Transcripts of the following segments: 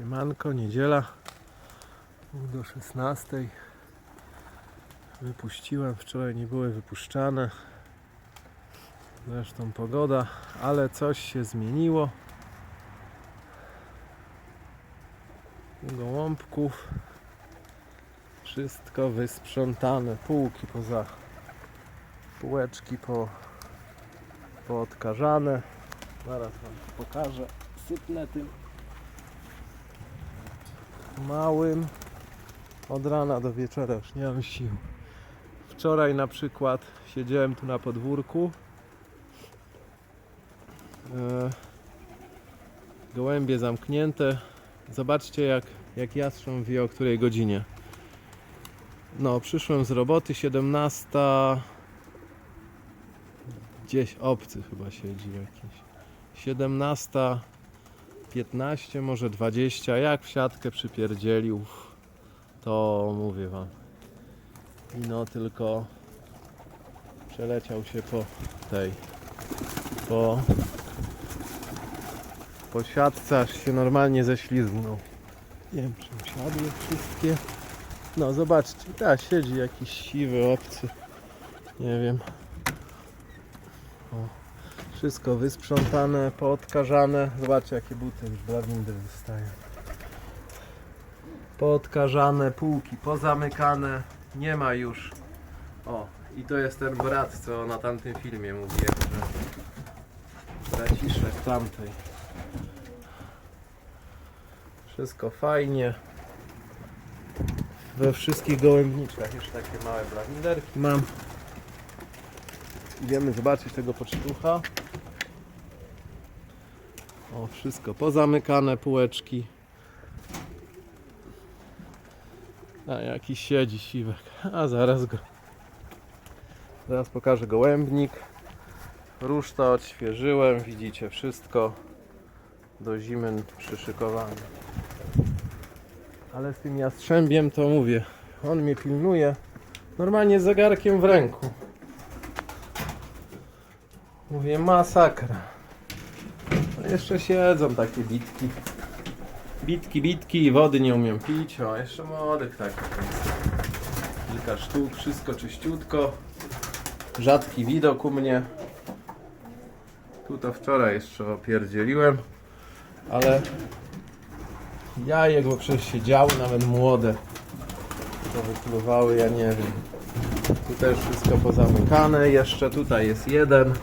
Siemanko, niedziela. Do 16. Wypuściłem, wczoraj nie były wypuszczane. Zresztą pogoda, ale coś się zmieniło. U gołąbków wszystko wysprzątane. Półki poza półeczki po, poodkażane. Zaraz wam pokażę. Sypnę tym małym od rana do wieczora już nie mam sił. Wczoraj na przykład siedziałem tu na podwórku. E, gołębie zamknięte. Zobaczcie jak, jak jastrząb wie o której godzinie. No, przyszłem z roboty 17. Gdzieś obcy chyba siedzi jakiś. 17. 15, może 20, jak w siatkę przypierdzielił, to mówię wam. I no tylko przeleciał się po tej, po, po siatce, aż się normalnie ześlizgnął. Nie wiem, czy usiadły wszystkie. No zobaczcie, tak, siedzi jakiś siwy obcy. Nie wiem. O. Wszystko wysprzątane, poodkażane. Zobaczcie jakie buty już blawindy wystają. Poodkażane, półki pozamykane. Nie ma już. O, i to jest ten brat, co na tamtym filmie mówiłem, że braciszek tamtej. Wszystko fajnie. We wszystkich gołębniczkach już takie małe blawinderki mam. Idziemy zobaczyć tego pocztucha. O, wszystko pozamykane, półeczki. A jakiś siedzi siwek. A zaraz go. Zaraz pokażę gołębnik. Ruszta odświeżyłem, widzicie wszystko do zimy przyszykowane. Ale z tym jastrzębiem to mówię, on mnie pilnuje normalnie zegarkiem w ręku. Mówię masakra. Jeszcze siedzą takie bitki. Bitki, bitki i wody nie umiem pić. O, jeszcze młodych takich. Kilka sztuk, wszystko czyściutko. Rzadki widok u mnie. Tu to wczoraj jeszcze opierdzieliłem. Ale jajek, bo przecież się działy nawet młode. To wypluwały, ja nie wiem. Tu też wszystko pozamykane. Jeszcze tutaj jest jeden.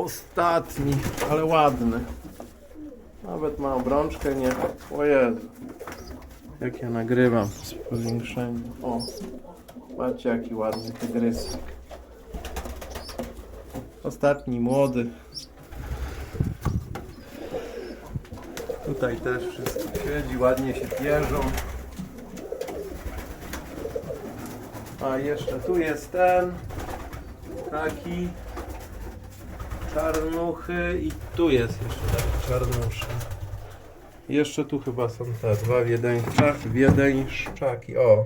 Ostatni, ale ładny. Nawet ma obrączkę, nie? O Jezu. Jak ja nagrywam z powiększeniem. O, patrzcie jaki ładny tygrysek. Ostatni młody. Tutaj też wszystko siedzi, ładnie się pierzą. A jeszcze tu jest ten. Taki czarnuchy i tu jest jeszcze taki czarnuszy. Jeszcze tu chyba są te dwa wiedeńczak, wiedeńszczaki, o.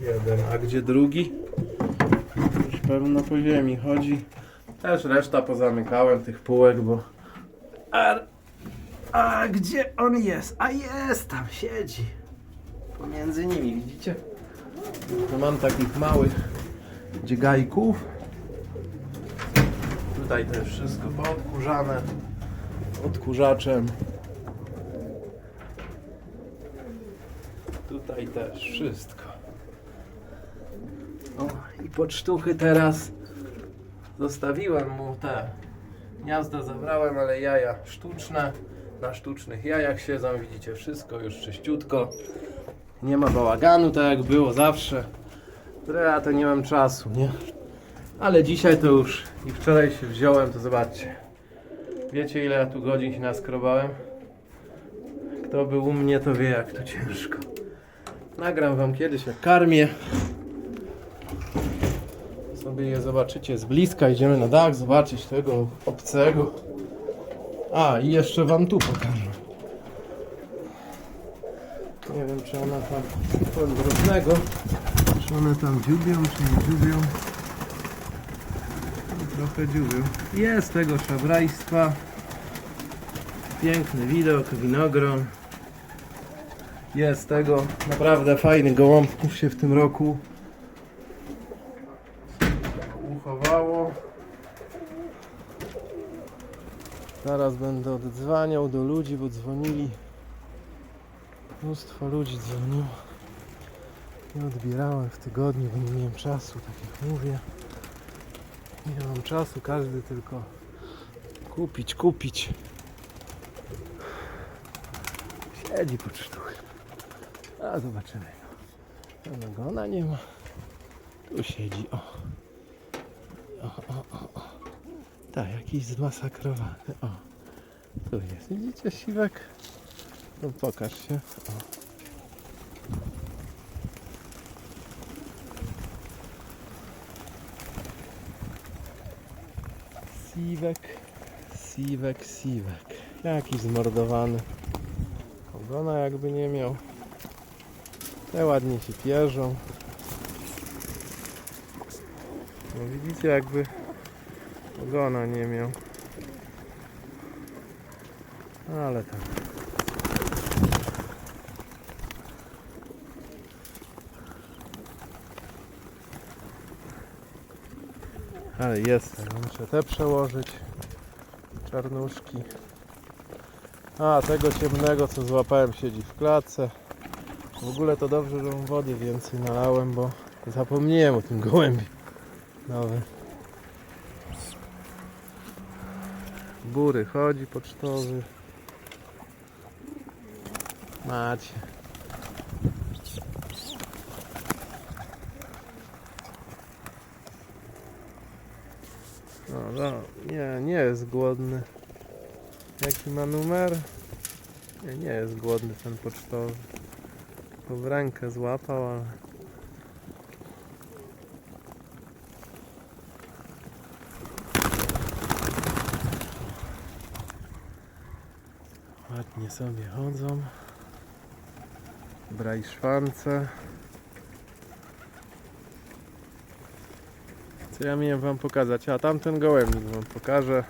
Jeden, a gdzie drugi? Już pewno po ziemi chodzi. Też reszta pozamykałem tych półek, bo... A, a gdzie on jest? A jest, tam siedzi. Pomiędzy nimi, widzicie? Tu mam takich małych dziegajków. Tutaj też wszystko poodkurzane odkurzaczem. Tutaj też wszystko. O, i pocztuchy teraz zostawiłem mu te gniazda zabrałem, ale jaja sztuczne. Na sztucznych jajach siedzą, widzicie wszystko już czyściutko. Nie ma bałaganu, tak jak było zawsze. Ja to nie mam czasu, nie? Ale dzisiaj to już i wczoraj się wziąłem, to zobaczcie. Wiecie ile ja tu godzin się naskrobałem? Kto był u mnie to wie jak to ciężko. Nagram wam kiedyś jak karmię. Sobie je zobaczycie z bliska. Idziemy na dach zobaczyć tego obcego. A i jeszcze wam tu pokażę. Nie wiem czy ona tam powiem drobnego. Czy one tam dziubią, czy nie dziubią. Trochę dziubią. Jest tego szabrajstwa. Piękny widok, winogron. Jest tego naprawdę fajnych gołąbków się w tym roku uchowało. Zaraz będę oddzwaniał do ludzi, bo dzwonili. Mnóstwo ludzi dzwoniło. Nie odbierałem w tygodniu, bo nie miałem czasu, tak jak mówię. Nie mam czasu, każdy tylko kupić, kupić. Siedzi pod sztuchem. A zobaczymy. No. Nagona nie ma. Tu siedzi, o. O, o, o, o. Tak, jakiś zmasakrowany. O. Tu jest. Widzicie siwek? No pokaż się. O. Siwek, siwek, siwek. Jakiś zmordowany. Ogona jakby nie miał. Te ładnie się pierzą. No widzicie jakby ogona nie miał. Ale tak. Ale jest, ale muszę te przełożyć. Czarnuszki. A, tego ciemnego co złapałem siedzi w klatce. W ogóle to dobrze, że mu wody więcej nalałem, bo zapomniałem o tym gołębi. Nowy. Bury chodzi pocztowy. Macie. No, no, nie, nie jest głodny. Jaki ma numer? Nie, nie jest głodny ten pocztowy. Go w rękę złapał, ale... Ładnie sobie chodzą. Braj szwance. Co ja miałem wam pokazać? A tamten gołębnik wam pokażę.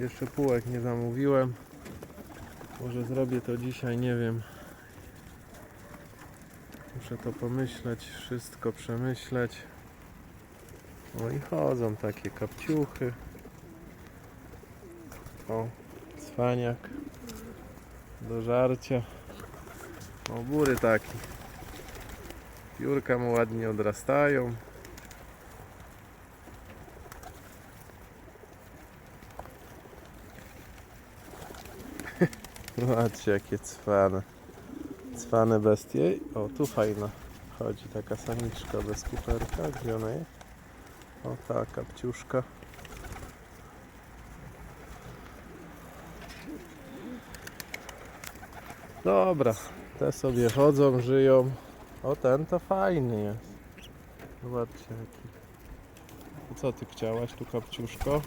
Jeszcze półek nie zamówiłem. Może zrobię to dzisiaj, nie wiem. Muszę to pomyśleć, wszystko przemyśleć. O i chodzą takie kapciuchy. O, cwaniak do żarcia. O, bury taki. Piórka mu ładnie odrastają. Zobaczcie jakie cwane. Cwane bestie. O, tu fajna. Chodzi taka samiczka bez kuperka. Gdzie ona jest? O, ta kapciuszka. Dobra, te sobie chodzą, żyją. O, ten to fajny jest. Zobaczcie jaki. Co ty chciałaś tu kapciuszko?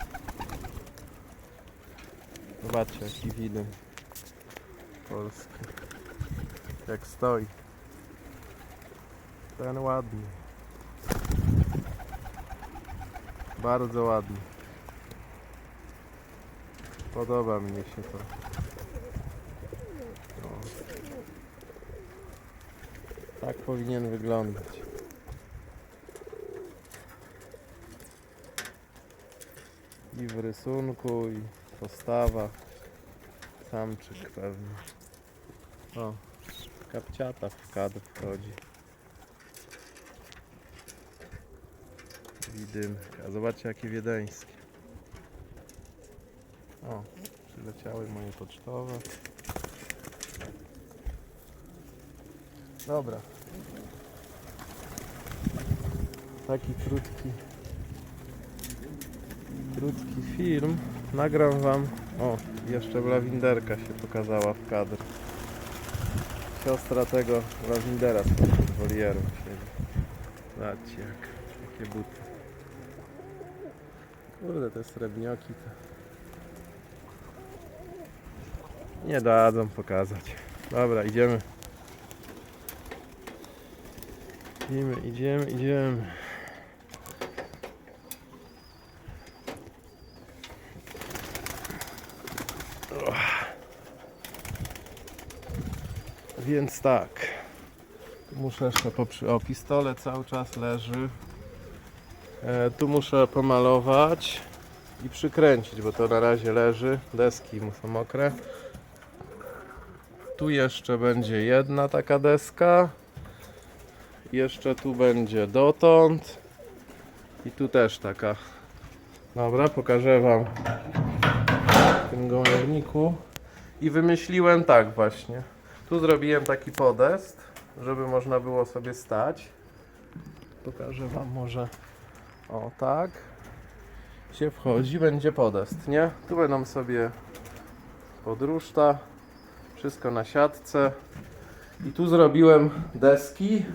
Zobaczcie jaki widok. Polski. Jak stoi. Ten ładny. Bardzo ładny. Podoba mi się to. Tak powinien wyglądać. I w rysunku, i postawa. Samczyk pewnie. O, kapciata w kadr wchodzi. Widymka. A zobaczcie jakie wiedeńskie. O, przyleciały moje pocztowe. Dobra. Taki krótki krótki film. Nagram wam. O, jeszcze lawinderka się pokazała w kadr. Siostra tego lawindera z wolieru siedzi. Zobaczcie jak, jakie buty. Kurde, te srebrnioki to... Nie dadzą pokazać. Dobra, idziemy. Idziemy, idziemy, idziemy. Więc tak. Muszę jeszcze poprzy... O, pistolet cały czas leży. E, tu muszę pomalować i przykręcić, bo to na razie leży. Deski mu są mokre. Tu jeszcze będzie jedna taka deska. Jeszcze tu będzie dotąd. I tu też taka. Dobra, pokażę Wam w tym gołębniku. I wymyśliłem tak właśnie. Tu zrobiłem taki podest, żeby można było sobie stać. Pokażę Wam może. O tak. Się wchodzi, będzie podest, nie? Tu będą sobie podruszta. Wszystko na siatce. I tu zrobiłem deski.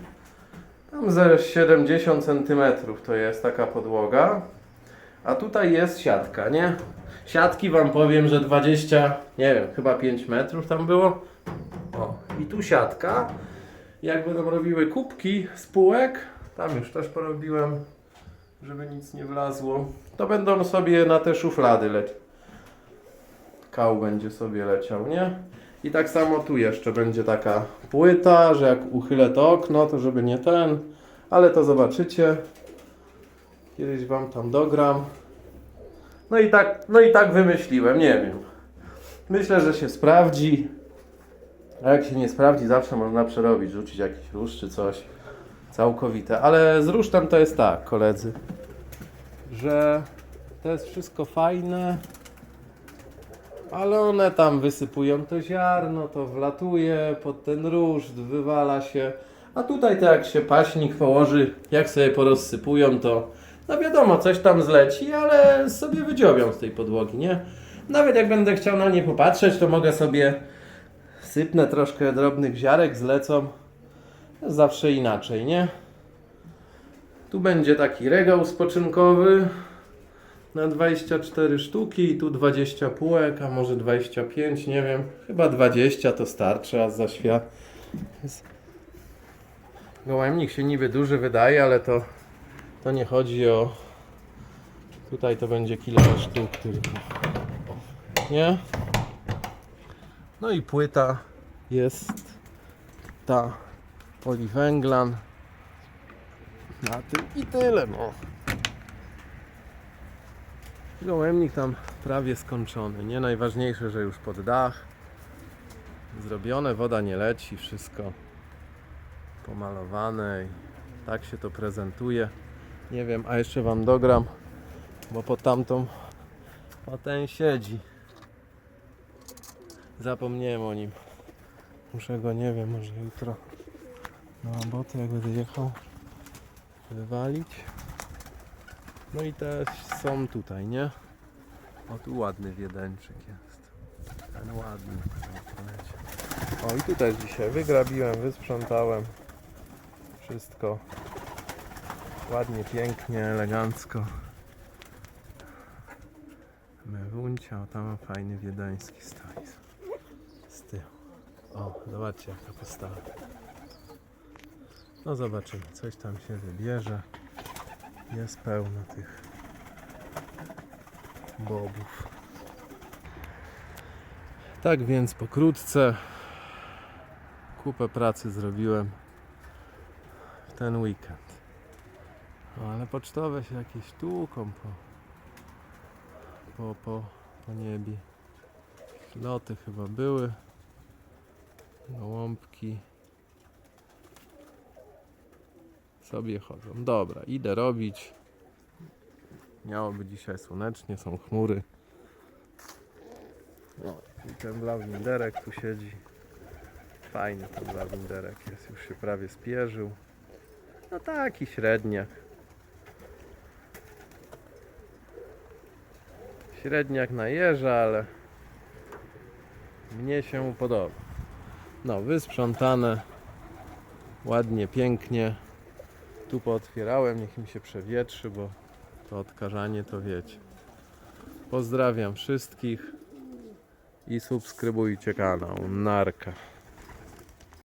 Tam ze 70 cm to jest taka podłoga. A tutaj jest siatka, nie? Siatki wam powiem, że 20, nie wiem, chyba 5 metrów tam było. O, i tu siatka. Jak będą robiły kubki z półek, tam już też porobiłem, żeby nic nie wlazło, to będą sobie na te szuflady lecieć. Kał będzie sobie leciał, nie? I tak samo tu jeszcze będzie taka płyta, że jak uchylę to okno, to żeby nie ten, ale to zobaczycie. Kiedyś wam tam dogram. No i tak, no i tak wymyśliłem, nie wiem. Myślę, że się sprawdzi. A jak się nie sprawdzi, zawsze można przerobić, rzucić jakiś róż czy coś. Całkowite. Ale z rusztem to jest tak, koledzy, że to jest wszystko fajne, ale one tam wysypują to ziarno, to wlatuje pod ten ruszt, wywala się. A tutaj to jak się paśnik położy, jak sobie porozsypują, to no wiadomo, coś tam zleci, ale sobie wydziobią z tej podłogi, nie? Nawet jak będę chciał na nie popatrzeć, to mogę sobie sypnę troszkę drobnych ziarek, zlecą. Zawsze inaczej, nie? Tu będzie taki regał spoczynkowy na 24 sztuki i tu 20 półek, a może 25, nie wiem. Chyba 20 to starczy, a za świat. Gołębnik się niby duży wydaje, ale to, to nie chodzi o... Tutaj to będzie kilka sztuk tylko. Nie? No i płyta jest ta poliwęglan. Na tym i tyle, no. Gołębnik tam prawie skończony. Nie najważniejsze, że już pod dach. Zrobione, woda nie leci, wszystko pomalowane i tak się to prezentuje. Nie wiem, a jeszcze wam dogram, bo pod tamtą o ten siedzi. Zapomniałem o nim. Muszę go, nie wiem, może jutro na robotę, jak będę jechał, wywalić. No i też są tutaj, nie? O, tu ładny wiedeńczyk jest. Ten ładny. O, i tu też dzisiaj wygrabiłem, wysprzątałem. Wszystko ładnie, pięknie, elegancko. Mewuncia, o tam fajny wiedeński stoi. O, zobaczcie jaka postawa. No zobaczymy, coś tam się wybierze. Jest pełno tych bobów. Tak więc pokrótce kupę pracy zrobiłem w ten weekend. No, ale pocztowe się jakieś tłuką po, po, po, po niebie. Loty chyba były. Gołąbki. Sobie chodzą. Dobra, idę robić. Miało być dzisiaj słonecznie, są chmury. No, i ten lawinderek tu siedzi. Fajny ten lawinderek jest, już się prawie spierzył. No taki średniak. Średniak na jeża, ale mnie się podoba. No, wysprzątane. Ładnie, pięknie. Tu pootwierałem, niech mi się przewietrzy, bo to odkażanie to wiecie. Pozdrawiam wszystkich i subskrybujcie kanał. Narka.